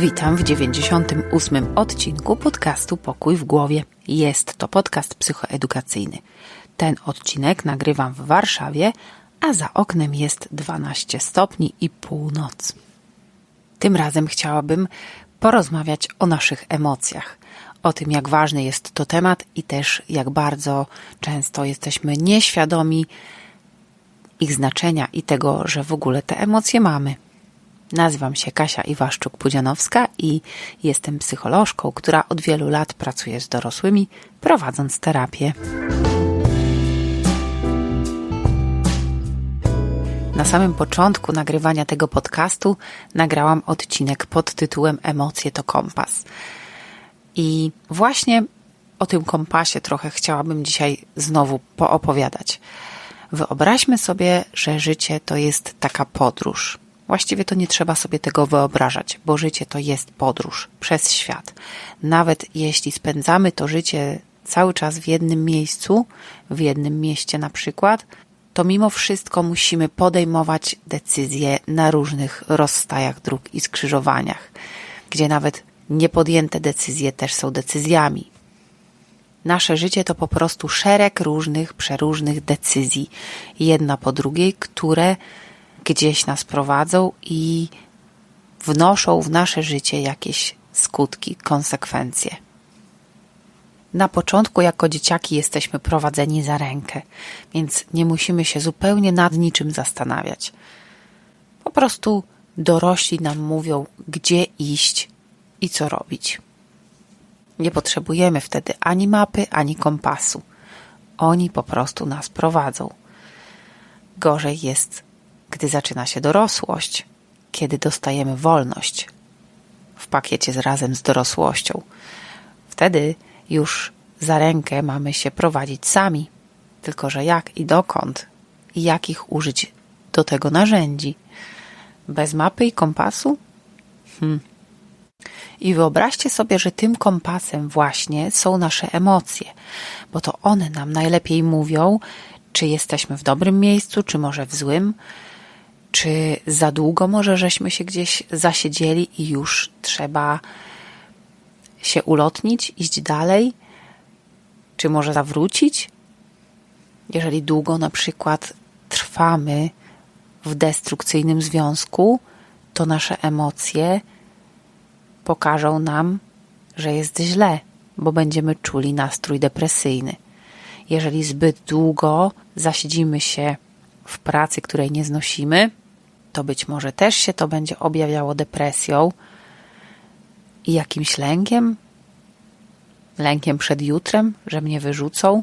Witam w 98 odcinku podcastu Pokój w głowie. Jest to podcast psychoedukacyjny. Ten odcinek nagrywam w Warszawie, a za oknem jest 12 stopni i północ. Tym razem chciałabym porozmawiać o naszych emocjach, o tym, jak ważny jest to temat i też jak bardzo często jesteśmy nieświadomi ich znaczenia i tego, że w ogóle te emocje mamy. Nazywam się Kasia Iwaszczuk-Pudzianowska i jestem psycholożką, która od wielu lat pracuje z dorosłymi, prowadząc terapię. Na samym początku nagrywania tego podcastu nagrałam odcinek pod tytułem Emocje to kompas. I właśnie o tym kompasie trochę chciałabym dzisiaj znowu poopowiadać. Wyobraźmy sobie, że życie to jest taka podróż. Właściwie to nie trzeba sobie tego wyobrażać, bo życie to jest podróż przez świat. Nawet jeśli spędzamy to życie cały czas w jednym miejscu, w jednym mieście na przykład, to mimo wszystko musimy podejmować decyzje na różnych rozstajach dróg i skrzyżowaniach, gdzie nawet niepodjęte decyzje też są decyzjami. Nasze życie to po prostu szereg różnych, przeróżnych decyzji, jedna po drugiej, które gdzieś nas prowadzą i wnoszą w nasze życie jakieś skutki, konsekwencje. Na początku, jako dzieciaki, jesteśmy prowadzeni za rękę, więc nie musimy się zupełnie nad niczym zastanawiać. Po prostu dorośli nam mówią, gdzie iść i co robić. Nie potrzebujemy wtedy ani mapy, ani kompasu. Oni po prostu nas prowadzą. Gorzej jest, gdy zaczyna się dorosłość, kiedy dostajemy wolność w pakiecie z razem z dorosłością. Wtedy już za rękę mamy się prowadzić sami. Tylko, że jak i dokąd i jakich użyć do tego narzędzi? Bez mapy i kompasu? Hmm. I wyobraźcie sobie, że tym kompasem właśnie są nasze emocje, bo to one nam najlepiej mówią, czy jesteśmy w dobrym miejscu, czy może w złym, czy za długo może żeśmy się gdzieś zasiedzieli i już trzeba się ulotnić, iść dalej, czy może zawrócić? Jeżeli długo na przykład trwamy w destrukcyjnym związku, to nasze emocje pokażą nam, że jest źle, bo będziemy czuli nastrój depresyjny. Jeżeli zbyt długo zasiedzimy się w pracy, której nie znosimy, to być może też się to będzie objawiało depresją i jakimś lękiem, lękiem przed jutrem, że mnie wyrzucą,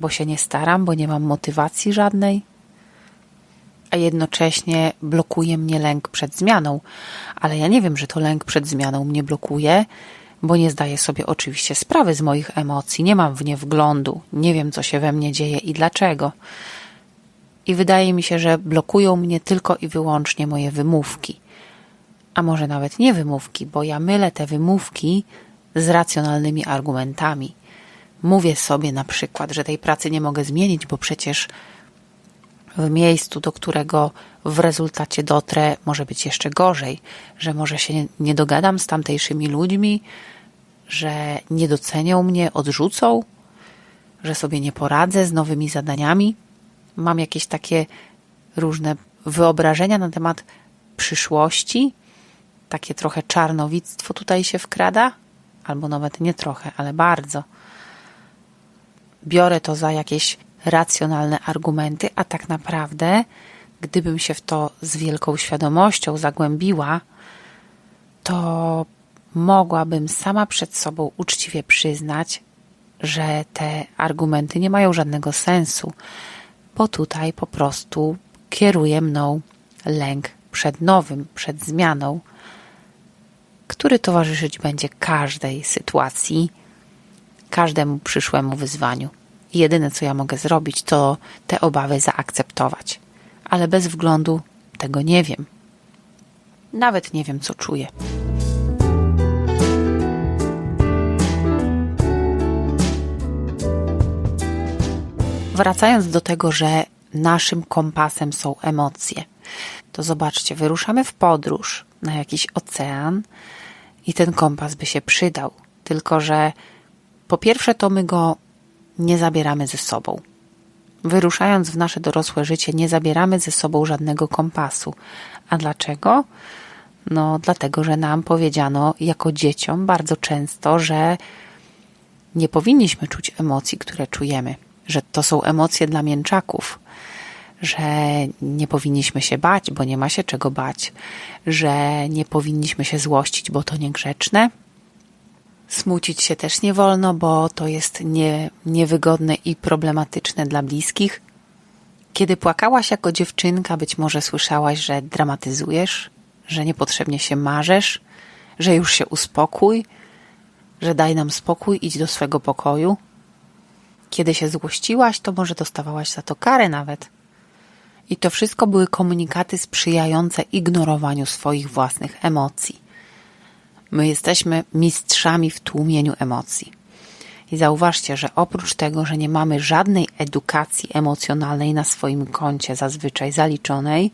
bo się nie staram, bo nie mam motywacji żadnej, a jednocześnie blokuje mnie lęk przed zmianą. Ale ja nie wiem, że to lęk przed zmianą mnie blokuje, bo nie zdaję sobie oczywiście sprawy z moich emocji, nie mam w nie wglądu, nie wiem, co się we mnie dzieje i dlaczego. I wydaje mi się, że blokują mnie tylko i wyłącznie moje wymówki. A może nawet nie wymówki, bo ja mylę te wymówki z racjonalnymi argumentami. Mówię sobie na przykład, że tej pracy nie mogę zmienić, bo przecież w miejscu, do którego w rezultacie dotrę, może być jeszcze gorzej, że może się nie dogadam z tamtejszymi ludźmi, że nie docenią mnie, odrzucą, że sobie nie poradzę z nowymi zadaniami. Mam jakieś takie różne wyobrażenia na temat przyszłości, takie trochę czarnowictwo tutaj się wkrada, albo nawet nie trochę, ale bardzo. Biorę to za jakieś racjonalne argumenty, a tak naprawdę, gdybym się w to z wielką świadomością zagłębiła, to mogłabym sama przed sobą uczciwie przyznać, że te argumenty nie mają żadnego sensu, bo tutaj po prostu kieruje mną lęk przed nowym, przed zmianą, który towarzyszyć będzie każdej sytuacji, każdemu przyszłemu wyzwaniu. Jedyne, co ja mogę zrobić, to te obawy zaakceptować, ale bez wglądu tego nie wiem. Nawet nie wiem, co czuję. Wracając do tego, że naszym kompasem są emocje, to zobaczcie, wyruszamy w podróż na jakiś ocean i ten kompas by się przydał. Tylko, że po pierwsze, to my go nie zabieramy ze sobą. Wyruszając w nasze dorosłe życie, nie zabieramy ze sobą żadnego kompasu. A dlaczego? No, dlatego, że nam powiedziano jako dzieciom bardzo często, że nie powinniśmy czuć emocji, które czujemy, że to są emocje dla mięczaków, że nie powinniśmy się bać, bo nie ma się czego bać, że nie powinniśmy się złościć, bo to niegrzeczne. Smucić się też nie wolno, bo to jest nie, niewygodne i problematyczne dla bliskich. Kiedy płakałaś jako dziewczynka, być może słyszałaś, że dramatyzujesz, że niepotrzebnie się marzesz, że już się uspokój, że daj nam spokój, idź do swego pokoju. Kiedy się złościłaś, to może dostawałaś za to karę nawet. I to wszystko były komunikaty sprzyjające ignorowaniu swoich własnych emocji. My jesteśmy mistrzami w tłumieniu emocji. I zauważcie, że oprócz tego, że nie mamy żadnej edukacji emocjonalnej na swoim koncie zazwyczaj zaliczonej,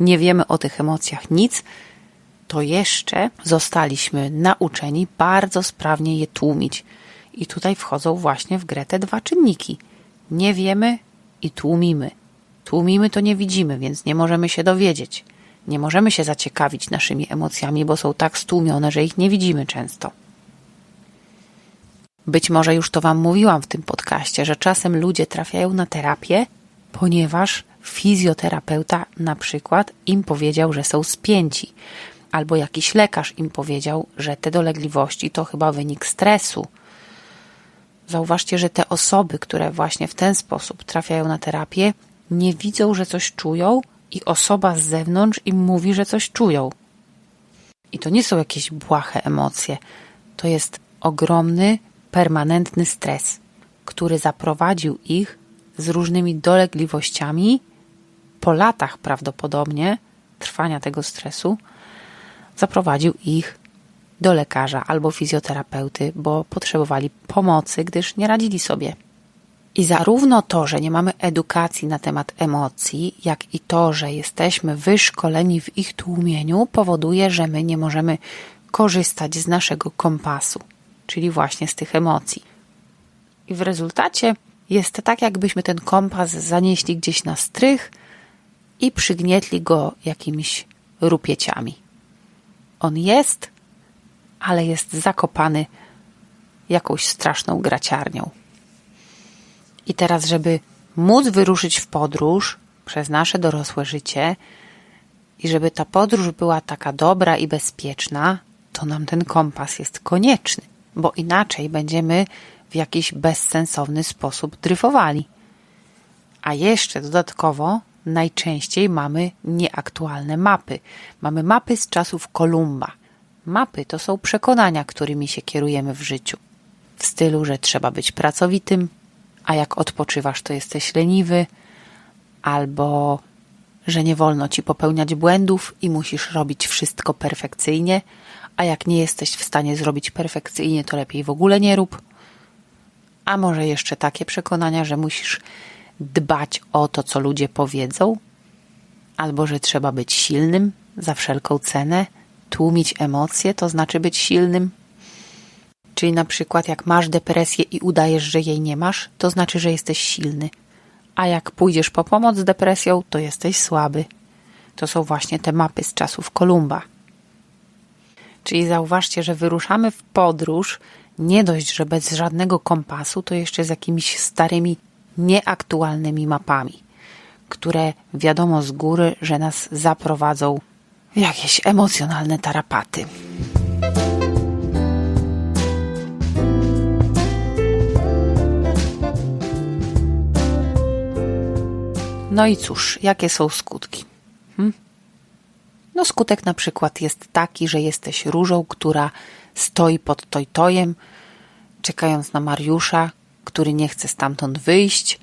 nie wiemy o tych emocjach nic, to jeszcze zostaliśmy nauczeni bardzo sprawnie je tłumić. I tutaj wchodzą właśnie w grę te dwa czynniki. Nie wiemy i tłumimy. Tłumimy to nie widzimy, więc nie możemy się dowiedzieć. Nie możemy się zaciekawić naszymi emocjami, bo są tak stłumione, że ich nie widzimy często. Być może już to Wam mówiłam w tym podcaście, że czasem ludzie trafiają na terapię, ponieważ fizjoterapeuta na przykład im powiedział, że są spięci, albo jakiś lekarz im powiedział, że te dolegliwości to chyba wynik stresu. Zauważcie, że te osoby, które właśnie w ten sposób trafiają na terapię, nie widzą, że coś czują, i osoba z zewnątrz im mówi, że coś czują. I to nie są jakieś błahe emocje, to jest ogromny, permanentny stres, który zaprowadził ich z różnymi dolegliwościami po latach prawdopodobnie trwania tego stresu, zaprowadził ich do lekarza albo fizjoterapeuty, bo potrzebowali pomocy, gdyż nie radzili sobie. I zarówno to, że nie mamy edukacji na temat emocji, jak i to, że jesteśmy wyszkoleni w ich tłumieniu, powoduje, że my nie możemy korzystać z naszego kompasu, czyli właśnie z tych emocji. I w rezultacie jest tak, jakbyśmy ten kompas zanieśli gdzieś na strych i przygnietli go jakimiś rupieciami. On jest, ale jest zakopany jakąś straszną graciarnią. I teraz, żeby móc wyruszyć w podróż przez nasze dorosłe życie i żeby ta podróż była taka dobra i bezpieczna, to nam ten kompas jest konieczny, bo inaczej będziemy w jakiś bezsensowny sposób dryfowali. A jeszcze dodatkowo najczęściej mamy nieaktualne mapy. Mamy mapy z czasów Kolumba. Mapy to są przekonania, którymi się kierujemy w życiu. W stylu, że trzeba być pracowitym, a jak odpoczywasz, to jesteś leniwy, albo że nie wolno ci popełniać błędów i musisz robić wszystko perfekcyjnie, a jak nie jesteś w stanie zrobić perfekcyjnie, to lepiej w ogóle nie rób. A może jeszcze takie przekonania, że musisz dbać o to, co ludzie powiedzą, albo że trzeba być silnym za wszelką cenę, tłumić emocje, to znaczy być silnym, Czyli na przykład jak masz depresję i udajesz, że jej nie masz, to znaczy, że jesteś silny. A jak pójdziesz po pomoc z depresją, to jesteś słaby. To są właśnie te mapy z czasów Kolumba. Czyli zauważcie, że wyruszamy w podróż nie dość, że bez żadnego kompasu, to jeszcze z jakimiś starymi, nieaktualnymi mapami, które wiadomo z góry, że nas zaprowadzą jakieś emocjonalne tarapaty. No i cóż, jakie są skutki? Hm? No skutek na przykład jest taki, że jesteś różą, która stoi pod tojtojem, czekając na Mariusza, który nie chce stamtąd wyjść.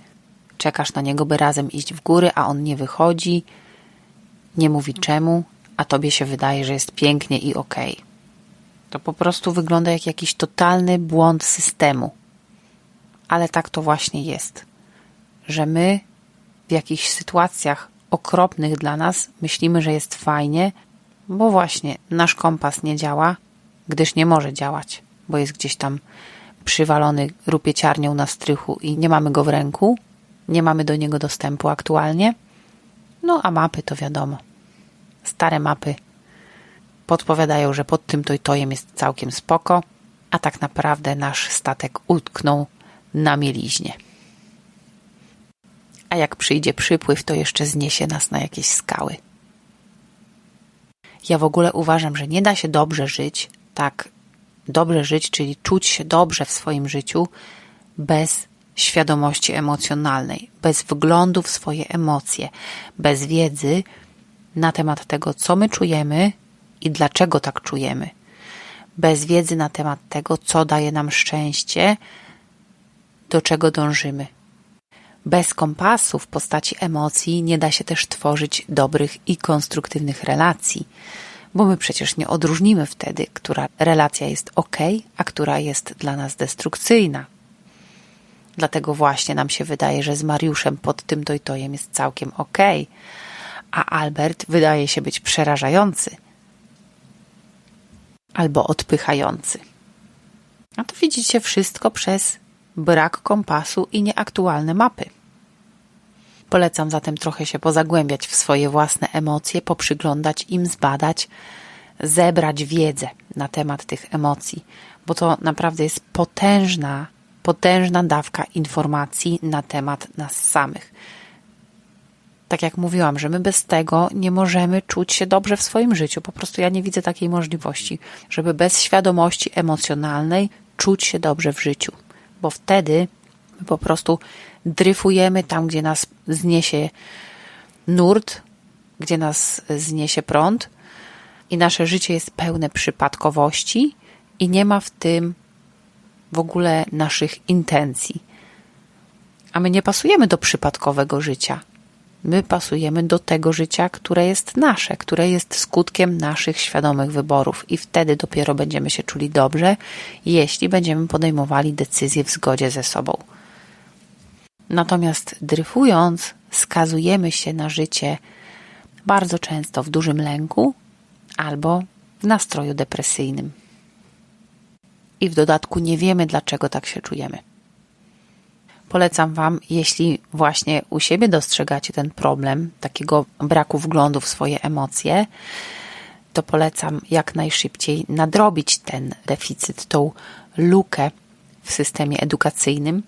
Czekasz na niego, by razem iść w góry, a on nie wychodzi, nie mówi czemu, a tobie się wydaje, że jest pięknie i okej. Okay. To po prostu wygląda jak jakiś totalny błąd systemu. Ale tak to właśnie jest, że my w jakichś sytuacjach okropnych dla nas myślimy, że jest fajnie, bo właśnie nasz kompas nie działa, gdyż nie może działać, bo jest gdzieś tam przywalony rupieciarnią na strychu i nie mamy go w ręku, nie mamy do niego dostępu aktualnie. No a mapy to wiadomo. Stare mapy podpowiadają, że pod tym tojtojem jest całkiem spoko, a tak naprawdę nasz statek utknął na mieliźnie. A jak przyjdzie przypływ, to jeszcze zniesie nas na jakieś skały. Ja w ogóle uważam, że nie da się dobrze żyć, tak dobrze żyć, czyli czuć się dobrze w swoim życiu bez świadomości emocjonalnej, bez wglądu w swoje emocje, bez wiedzy na temat tego, co my czujemy i dlaczego tak czujemy, bez wiedzy na temat tego, co daje nam szczęście, do czego dążymy. Bez kompasu w postaci emocji nie da się też tworzyć dobrych i konstruktywnych relacji, bo my przecież nie odróżnimy wtedy, która relacja jest ok, a która jest dla nas destrukcyjna. Dlatego właśnie nam się wydaje, że z Mariuszem pod tym dojtojem jest całkiem ok, a Albert wydaje się być przerażający albo odpychający. A to widzicie wszystko przez brak kompasu i nieaktualne mapy. Polecam zatem trochę się pozagłębiać w swoje własne emocje, poprzyglądać im, zbadać, zebrać wiedzę na temat tych emocji, bo to naprawdę jest potężna, potężna dawka informacji na temat nas samych. Tak jak mówiłam, że my bez tego nie możemy czuć się dobrze w swoim życiu. Po prostu ja nie widzę takiej możliwości, żeby bez świadomości emocjonalnej czuć się dobrze w życiu, bo wtedy po prostu dryfujemy tam, gdzie nas zniesie nurt, gdzie nas zniesie prąd i nasze życie jest pełne przypadkowości i nie ma w tym w ogóle naszych intencji. A my nie pasujemy do przypadkowego życia. My pasujemy do tego życia, które jest nasze, które jest skutkiem naszych świadomych wyborów, i wtedy dopiero będziemy się czuli dobrze, jeśli będziemy podejmowali decyzje w zgodzie ze sobą. Natomiast dryfując, skazujemy się na życie bardzo często w dużym lęku albo w nastroju depresyjnym. I w dodatku nie wiemy, dlaczego tak się czujemy. Polecam Wam, jeśli właśnie u siebie dostrzegacie ten problem, takiego braku wglądu w swoje emocje, to polecam jak najszybciej nadrobić ten deficyt, tą lukę w systemie edukacyjnym.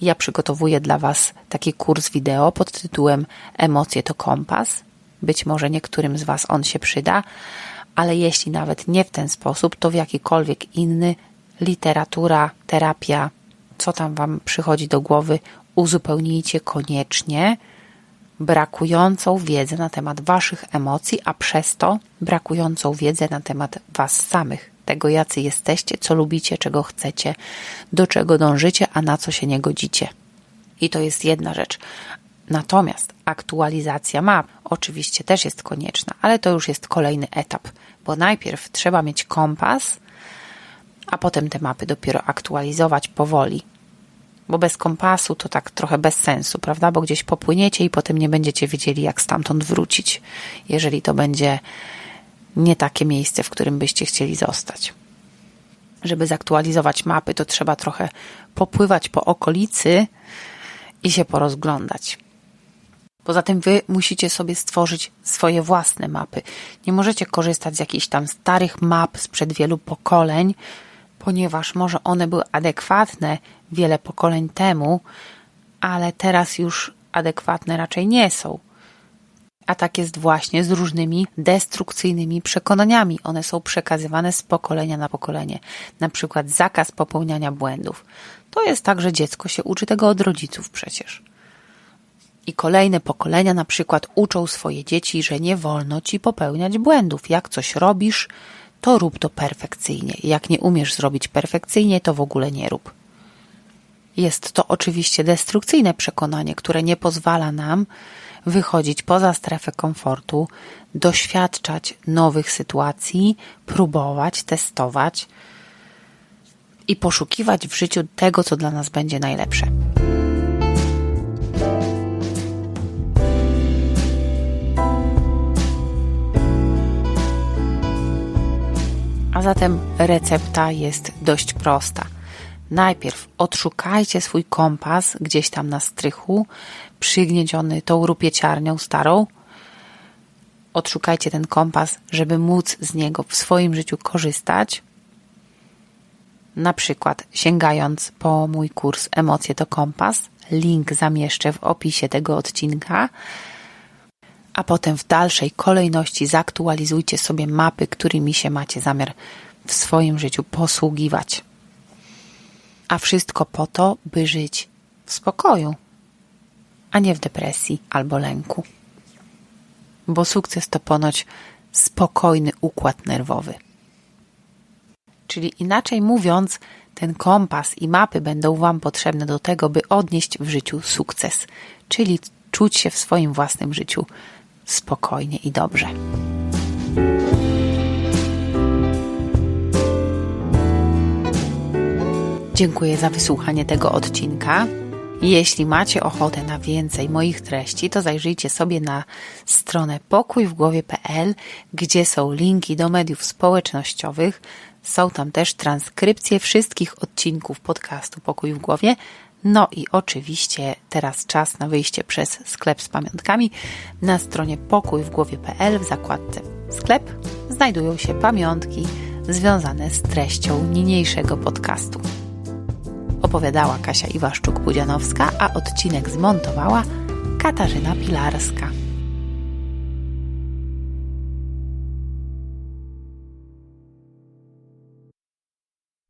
Ja przygotowuję dla Was taki kurs wideo pod tytułem Emocje to kompas. Być może niektórym z Was on się przyda, ale jeśli nawet nie w ten sposób, to w jakikolwiek inny literatura, terapia, co tam Wam przychodzi do głowy, uzupełnijcie koniecznie brakującą wiedzę na temat Waszych emocji, a przez to brakującą wiedzę na temat Was samych tego, jacy jesteście, co lubicie, czego chcecie, do czego dążycie, a na co się nie godzicie. I to jest jedna rzecz. Natomiast aktualizacja map oczywiście też jest konieczna, ale to już jest kolejny etap, bo najpierw trzeba mieć kompas, a potem te mapy dopiero aktualizować powoli. Bo bez kompasu to tak trochę bez sensu, prawda? Bo gdzieś popłyniecie i potem nie będziecie wiedzieli, jak stamtąd wrócić, jeżeli to będzie nie takie miejsce, w którym byście chcieli zostać. Żeby zaktualizować mapy, to trzeba trochę popływać po okolicy i się porozglądać. Poza tym wy musicie sobie stworzyć swoje własne mapy. Nie możecie korzystać z jakichś tam starych map sprzed wielu pokoleń, ponieważ może one były adekwatne wiele pokoleń temu, ale teraz już adekwatne raczej nie są a tak jest właśnie z różnymi destrukcyjnymi przekonaniami. One są przekazywane z pokolenia na pokolenie. Na przykład zakaz popełniania błędów. To jest tak, że dziecko się uczy tego od rodziców przecież. I kolejne pokolenia na przykład uczą swoje dzieci, że nie wolno ci popełniać błędów. Jak coś robisz, to rób to perfekcyjnie. Jak nie umiesz zrobić perfekcyjnie, to w ogóle nie rób. Jest to oczywiście destrukcyjne przekonanie, które nie pozwala nam wychodzić poza strefę komfortu, doświadczać nowych sytuacji, próbować, testować i poszukiwać w życiu tego, co dla nas będzie najlepsze. A zatem recepta jest dość prosta. Najpierw odszukajcie swój kompas gdzieś tam na strychu, przygnieciony tą rupieciarnią starą. Odszukajcie ten kompas, żeby móc z niego w swoim życiu korzystać. Na przykład sięgając po mój kurs Emocje to kompas. Link zamieszczę w opisie tego odcinka. A potem w dalszej kolejności zaktualizujcie sobie mapy, którymi się macie zamiar w swoim życiu posługiwać. A wszystko po to, by żyć w spokoju, a nie w depresji albo lęku. Bo sukces to ponoć spokojny układ nerwowy. Czyli inaczej mówiąc, ten kompas i mapy będą Wam potrzebne do tego, by odnieść w życiu sukces, czyli czuć się w swoim własnym życiu spokojnie i dobrze. Dziękuję za wysłuchanie tego odcinka. Jeśli macie ochotę na więcej moich treści, to zajrzyjcie sobie na stronę pokójwgłowie.pl, gdzie są linki do mediów społecznościowych. Są tam też transkrypcje wszystkich odcinków podcastu Pokój w Głowie. No i oczywiście teraz czas na wyjście przez sklep z pamiątkami. Na stronie pokójwgłowie.pl w zakładce sklep znajdują się pamiątki związane z treścią niniejszego podcastu. Opowiadała Kasia Iwaszczuk-Budzianowska, a odcinek zmontowała Katarzyna Pilarska.